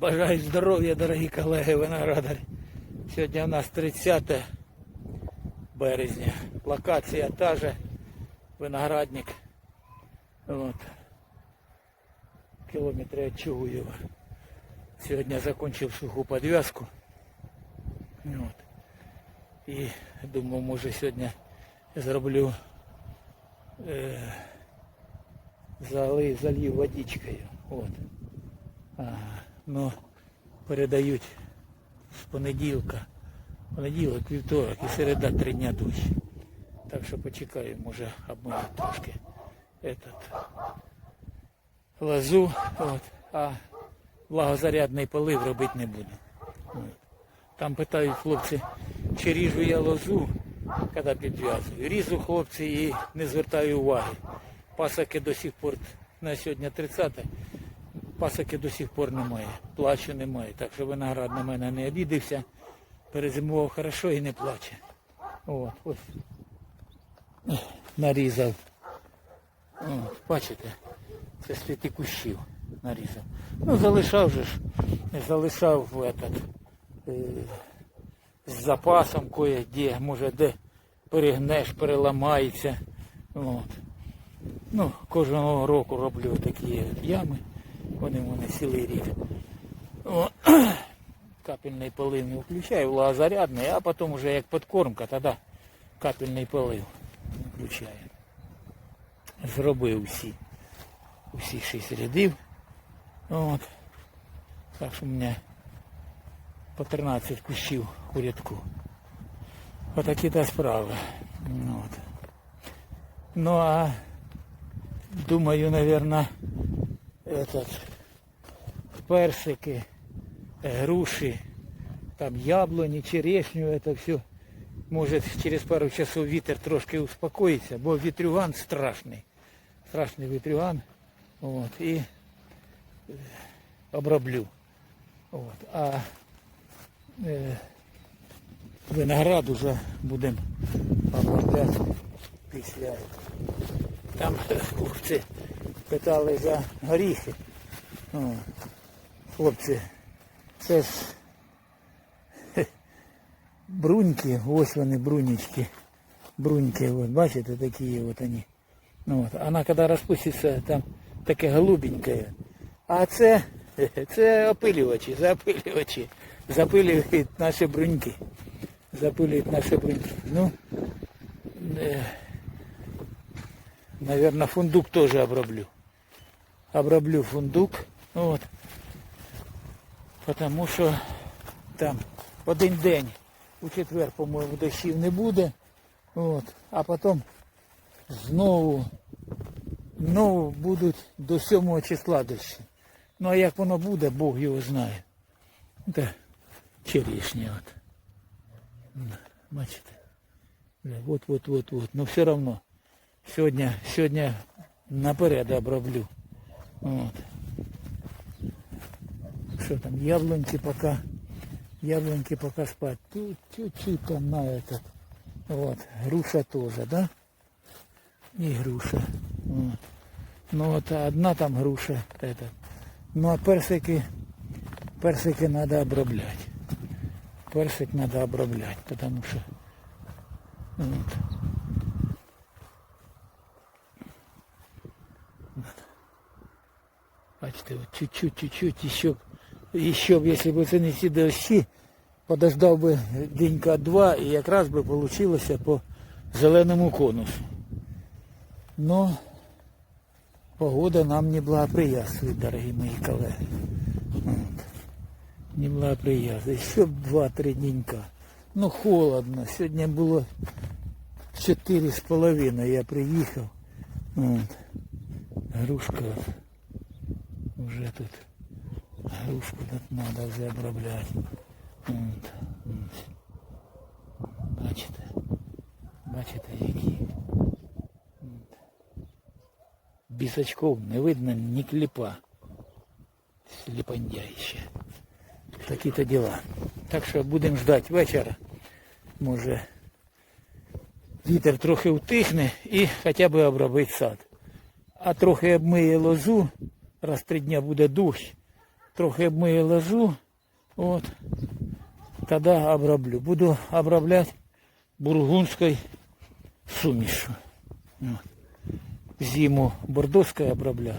Бажаю здоров'я, дорогі колеги виноградарі. Сьогодні у нас 30 березня. Локація та же. Виноградник. От. Кілометри від Чугуєва. Сьогодні я закончив суху підв'язку. І думав, може сьогодні зроблю е, зали, залив водичкою. От. Ага. Ну, передають з понеділка. Понеділок, вівторок і середа три дня дощ. Так що почекаю, може обмию трошки этот, лозу, от, а влагозарядний полив робити не буду. Там питають хлопці, чи ріжу я лозу, коли підв'язую. Різу хлопці і не звертаю уваги. Пасаки до сих пор на сьогодні 30 пасаки до сих пор немає. Плачу немає. Так що виноград на мене не обідився. Перезимував хорошо і не плаче. От, ось. Нарізав. От, бачите, це з кущів нарізав. Ну, залишав же ж, залишав этот, е, з запасом кое-де, може де перегнеш, переламається. От. Ну, кожного року роблю такі ями. Вони мене цілий рік. О, капельний полив не включаю, влагозарядний, а потім вже як подкормка, тоді капельний полив включаю. Зробив всі. Усі шість рядів. От. Так що у мене по 13 кущів у рядку. Отакі та справи. Ну, От. Ну а думаю, наверное, этот, персики, э, груши, там яблони, черешню, это все. Может через пару часов вітер трошки успокоїться, бо вітрюган страшний. Страшний вітрюган. От, і е, оброблю. От, а е, виноград уже будемо обробляти після. Там хлопці питали за горіхи. О, хлопці, це ж бруньки, ось вони брунечки. Бруньки, от, бачите, такі от вони. Ну, от. Вона коли розпуститься, там таке голубеньке. А це, це опилювачі, запилювачі. Запилюють наші бруньки. Запилюють наші бруньки. Ну, е, Наверное, фундук тоже оброблю. Оброблю фундук. Вот. Потому що там один день у четвер, по-моєму, дощів не буде. От. А потім знову, знову будуть до 7 числа дощі. Ну а як воно буде, Бог його знає. Це черешня от. Бачите? Вот, вот, вот, вот. Но все равно. Сьогодні, сьогодні наперед оброблю. От. Що там, яблоньки поки, яблоньки поки спать. Тут чуть-чуть там на этот. Вот, груша тоже, да? И груша. Вот. Ну вот одна там груша. Это. Ну а персики, персики надо оброблять. Персик надо оброблять, потому что вот, Бачите, чуть-чуть, чуть-чуть, еще, б- еще б, если бы це не ці дощі, подождав би денька два і якраз би получилося по зеленому конусу. Но погода нам не благоприятствует, дорогі мої колеги. От. Не благоприятствует. Ще б два-три денька. Ну холодно. Сьогодні було чотири з половиною я приїхав. От. Грушка. Уже тут грушку тут надо вже обробляти. От, от. Бачите? Бачите які? От. Без очков не видно ні кліпа. Сліпандяще. Такі-то діла. Так що будемо ждати вечора. Може вітер трохи втихне і хоча б обробити сад. А трохи обмиє лозу, раз три дня буде дощ, трохи обмию ложу. От. Тоді оброблю. Буду обробляти бургундською сумішю. От. Зиму бордоською обробляв,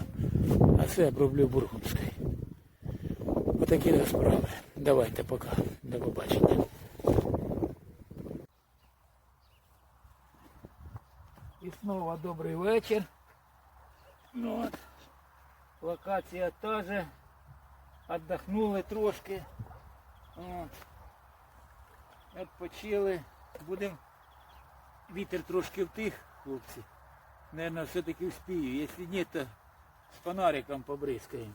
а це оброблю бургундською. Отакі то справи. Давайте пока. До побачення. І знову добрий вечір. Ну, от. Локація та же. Отдохнули трошки. От. Відпочили. Будемо вітер трошки втих, хлопці. Наверное, все-таки успею. Если нет, то с фонариком побрызкаем.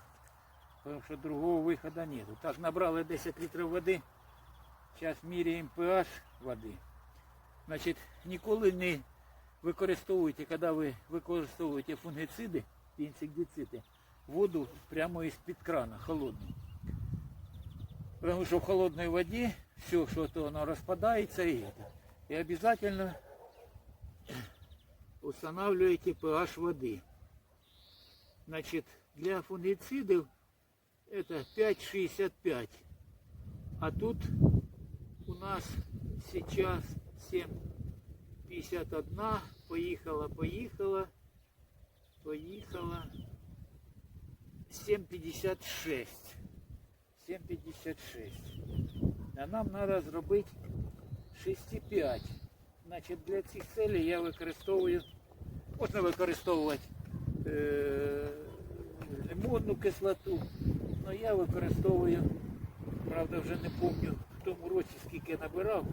Потому что другого выхода нету. Так, набрали 10 літрів води. Зараз міряємо pH води. Значить, ніколи не використовуйте, коли ви використовуєте фунгициди інсектициди, воду прямо із-під крана, холодну. Потому що в холодній воді все, що то воно розпадається і это. І обязательно устанавливаете pH воды. Значит, для фунгицидов это 5,65. А тут у нас сейчас 7,51. Поехала, поехала, поехала. 7,56. 7,56. А нам надо зробити 6,5. Значить, для цих целей я використовую, можна використовувати е, лимонну кислоту, але я використовую, правда вже не пам'ятаю в тому році скільки набирав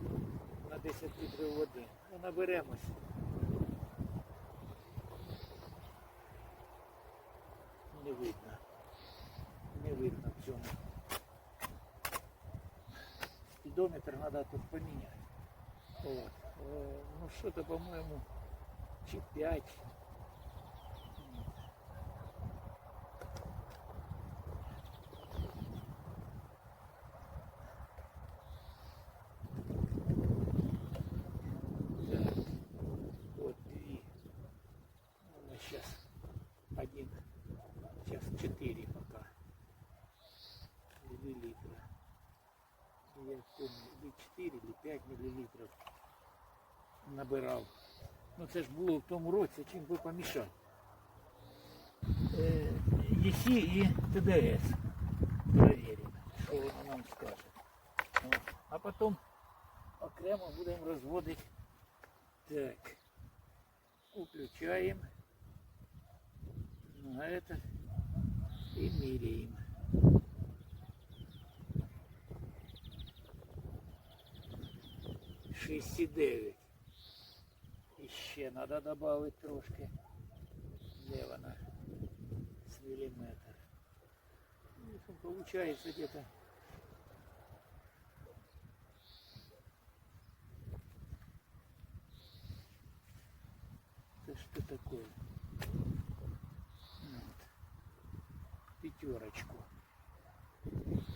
на 10 літрів води. Ну наберемось. Не видно. Не видно в цьому. Спідометр надо тут поменять. Вот. Э, Ну что-то, по-моему, чи 5. Так, вот две. Ну, сейчас один, сейчас четыре пока. Миллилитра. Я помню, или 4, или 5 миллилитров набирав. Ну це ж було в тому році, чим би помішав. Е, ЄСІ і ТДС. Перевіримо, що воно нам скаже. А потім окремо будемо розводити. Так. Включаємо. На это и меряем. Шесть девять. І ще треба додати трошки. Де вона? З міліметр. Ну, там получается где-то. Это что такое? Вот. Пятерочку.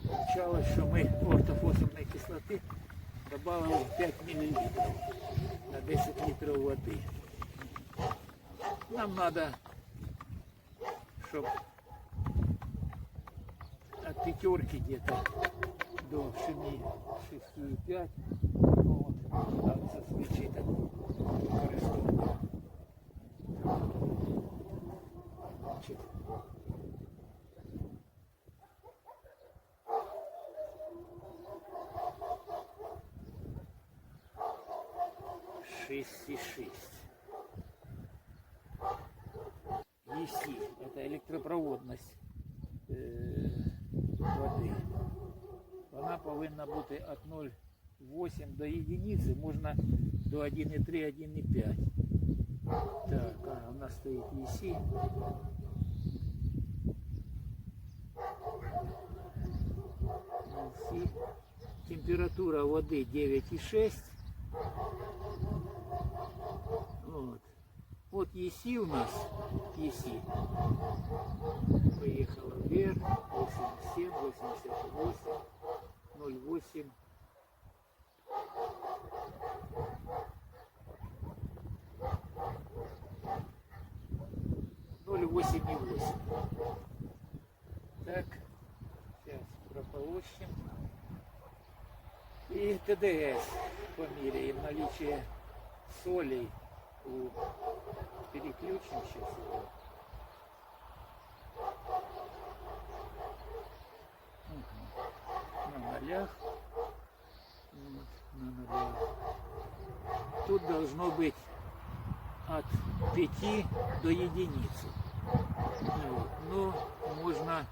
Получалось, что мы ортофосфорной кислоты добавили 5 миллилитров на 10 литров воды. Нам надо, чтобы от пятерки где-то до 7, 6,5. Вот. А це свічі так використовуємо. 6,6. ЕСИ – это электропроводность э, води. Вона повинна бути від 0,8 до 1, можно до 1,3-1,5. Так, а у нас стоит ЕСІ. Температура води 9,6. Вот. Вот ЕСИ у нас, ЕСИ, поехала вверх, 87, 88, 08. Ноль восемь и восемь. Так, сейчас Полощем. И ТДС померяем наличие солей у переключим сейчас его. Мгм. На нолях. Вот, на нолях. Тут должно быть от 5 до единицы. Вот. Но можно,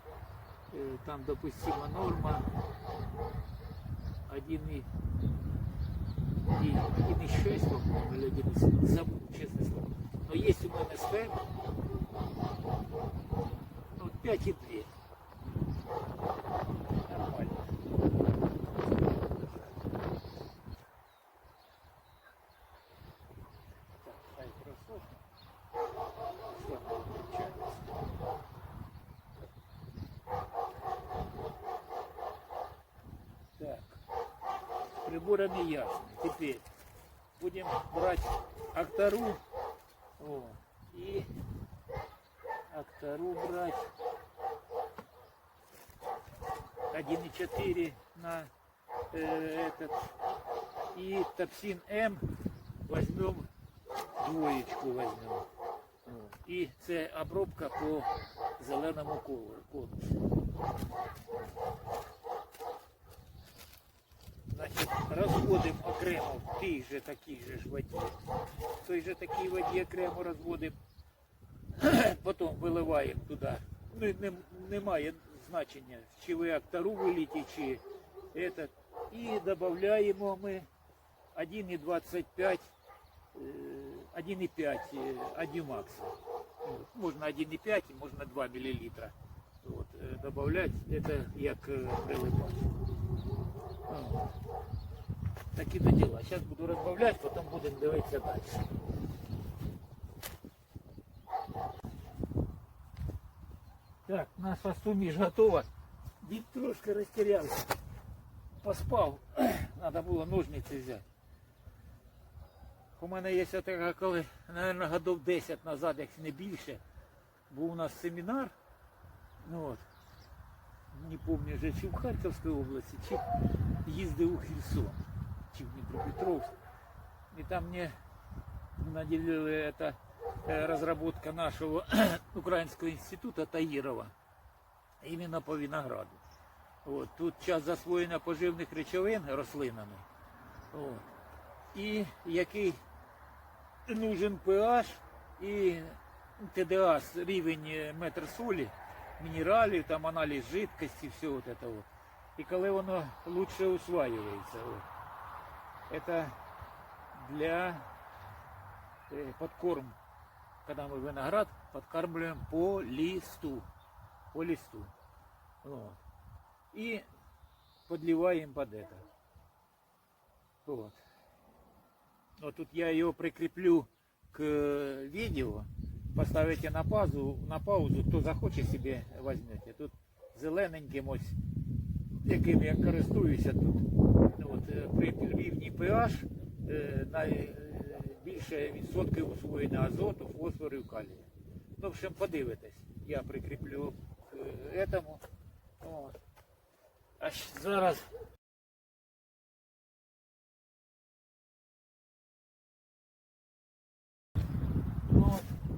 э, там допустима норма 1 и, и 1,6, по-моему, или 1,7, забыл, честное слово. Но есть у мене СП, ну, 5,2. Нормально. Так, хай просохне. Все, включається. Так. С приборами ясно. Брать актору. О, и актору брать 1,4 на э, этот. И топсин М возьмем двоєчку возьмем. І це обробка по зеленому конусу. Значить, розводимо окремо в тій же такій же ж воді. В той же такій воді окремо розводимо. Потім виливаємо туди. Ну, не, немає значення, чи ви актору виліті, чи этот. І додаємо ми 1,25 е, 1,5 е, Адюмакса. Вот. Можна 1,5, можна 2 мл. Вот. е, Добавлять, это як е, приливач. Вот. Такі то діла. Зараз буду розбавляти, потім будемо дивитися далі. Так, наша суміш готова. Дід трошки розтерявся. Поспав. Треба було ножниці взяти. У мене є така, коли, мабуть, годов 10 назад, як не більше, був у нас семінар. Ну, от, не пам'ятаю вже, чи в Харківській області, чи їздив у Херсон, чи в Дніпропетровськ. І там мені наделили это э, разработка нашего Украинского института Таирова именно по винограду. От, тут час засвоєння поживних речовин рослинами. От. І який нужен pH і ТДА, рівень е, метр солі, мінералів, там аналіз жидкості, все вот это вот. І коли воно лучше усваюється. От. Это для э, подкорм, когда мы виноград подкармливаем по листу. По листу. Вот. И подливаем под это. Вот. Вот тут я ее прикреплю к э, видео. Поставите на паузу, на паузу, хто захоче собі возьмете. Тут зелененьким ось, яким я користуюся тут. От, е, при рівні pH е, найбільше відсотків усвоєння азоту, фосфору і калію. Ну, в общем, подивитесь. Я прикріплю к е, этому. От. А зараз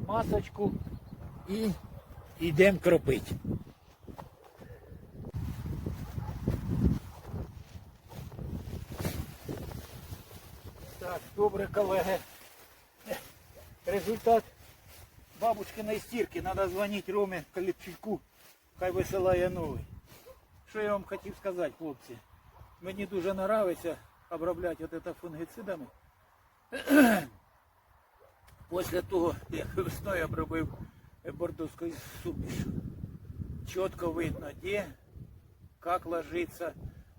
масочку і йдемо кропити. Так, добре, колеги. Результат бабушкиної стірки. Треба дзвонити Ромі Каліпчуку, хай висилає новий. Що я вам хотів сказати, хлопці? Мені дуже подобається обробляти от це фунгицидами. Після того, як весною обробив бордовською сумішу, чітко видно, де, як ложиться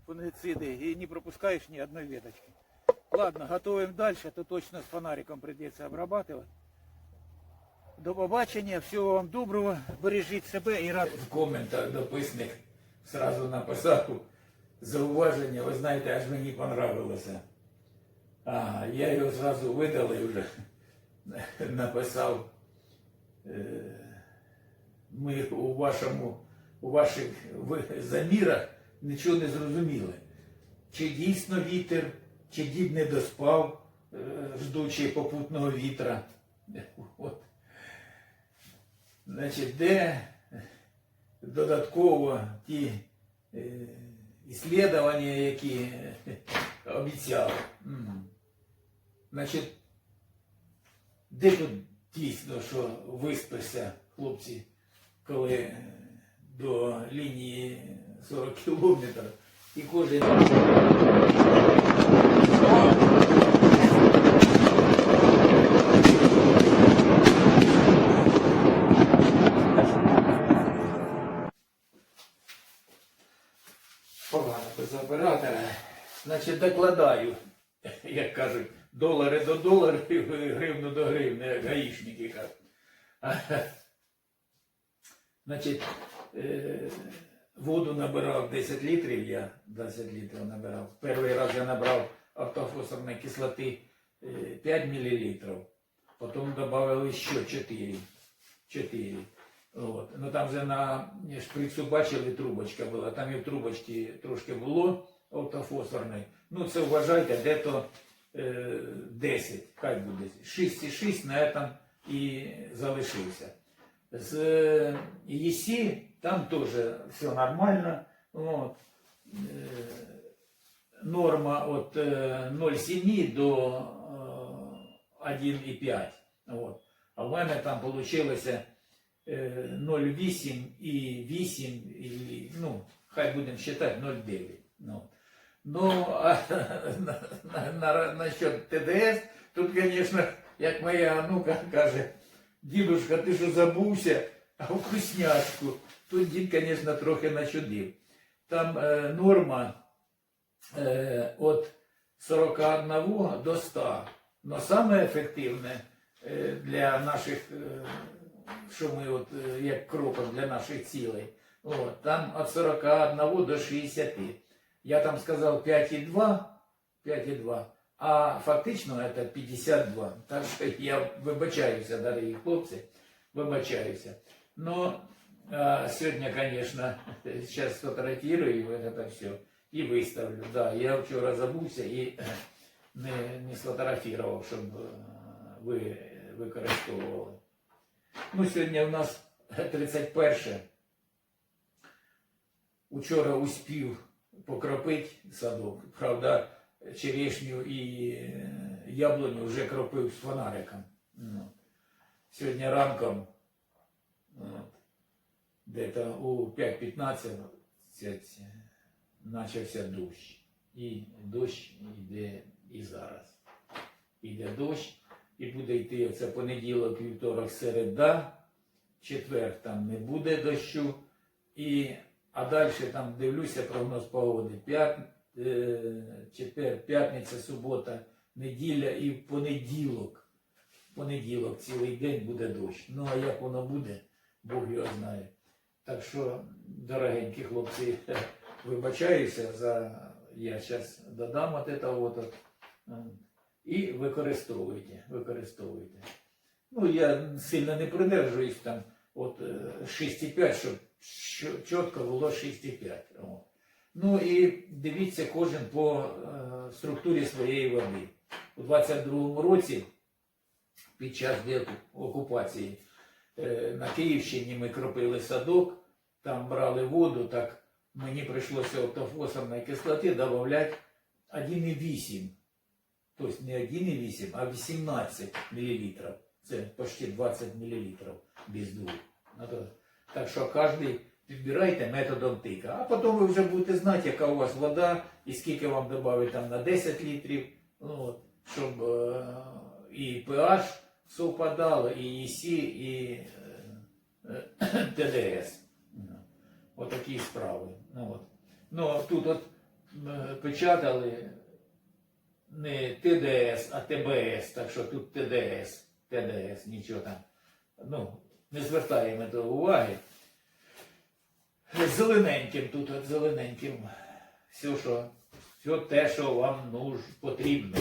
фунгициди, і не пропускаєш ні одної веточки. Ладно, готовим дальше, то точно с фонариком придется обрабатывать. До побачення, всього вам доброго, бережіть себе і рад. В коментах дописник сразу написав зауваження, ви знаєте, аж мені понравилося. А, я його зразу видалив вже, написав. е, Ми у вашому, у ваших замірах нічого не зрозуміли. Чи дійсно вітер, чи дід не доспав, е, ждучи попутного вітра. От. Значить, де додатково ті е, іслідування, які обіцяли. Значить, де тут дійсно, що виспишся, хлопці, коли е, до лінії 40 кілометрів і кожен. Погано без оператора. Значить, докладаю, як кажуть, долари до доларів, гривну до гривни, як гаїшники. Значить, е, воду набирав 10 літрів, я 10 літрів набирав. Перший раз я набрав автофосфорної кислоти е, 5 мл, потім додали ще 4. 4. От. Ну там же на шприцу бачили, трубочка була, там і в трубочці трошки було автофосфорної. Ну це вважайте, де-то е, 10, хай буде 6,6 на этом і залишився. З е, ЄСІ там теж все нормально. От. Е, Норма від е, 0,7 до е, 1,5. От. А в мене там вийшло е, 0,8 і 8, і, ну, хай будемо вважати 0,9. Ну, Ну а на, на, на, насчет ТДС, тут, звісно, як моя онука каже, дідушка, ти що забувся, а вкусняшку. Тут дід, звісно, трохи начудив. Там е, норма е, від 41 до 100. Но саме ефективне е, для наших, е, що ми от, е, як кроком для наших цілей, от, там від 41 до 60. Я там сказав 5,2, 5,2, а фактично це 52. Так що я вибачаюся, дорогі хлопці, вибачаюся. Но а, сегодня, конечно, сейчас сфотографирую это все и выставлю. Да, я вчора забувся і не, не сфотографував, щоб е, ви використовували. Ну, сьогодні у нас 31. Учора успів Покропити садок. Правда, черешню і е, яблуню вже кропив з фонариком. Ну. Сьогодні ранком от, де-то у 5.15 це- це почався дощ. І дощ йде і зараз. Іде дощ, і буде йти оце понеділок, вівторок, середа, четвер там не буде дощу. І, а далі там дивлюся прогноз погоди. П'ят, е, четвер, п'ятниця, субота, неділя і в понеділок. В понеділок цілий день буде дощ. Ну а як воно буде, Бог його знає. Так що, дорогенькі хлопці, вибачаюся за я зараз додам от это вот. от. І використовуйте, використовуйте. Ну, я сильно не придержуюсь там от е, 6,5, щоб чо- чітко було 6,5. Ну і дивіться кожен по е, структурі своєї води. У 22-му році, під час окупації, е, на Київщині ми кропили садок, там брали воду, так мені прийшлося автофосфорної кислоти додати 1,8. Тобто не 1,8, а 18 мл. Це почти 20 мл без двох. Так що кожен підбирайте методом тика. А потім ви вже будете знати, яка у вас вода і скільки вам додати там на 10 літрів, ну, от, щоб е, і pH совпадало, і ЕСІ, і е, е, ТДС. Отакі справи. Ну, от. ну тут от е, печатали не ТДС, а ТБС, так що тут ТДС, ТДС, нічого там. Ну, не звертаємо до уваги. Зелененьким тут, зелененьким. Все, що, все те, що вам нуж, потрібно.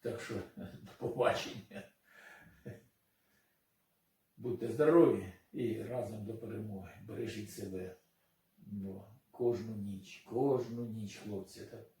Так що, до побачення. Будьте здорові і разом до перемоги. Бережіть себе. Бо кожну ніч, кожну ніч, хлопці. Так.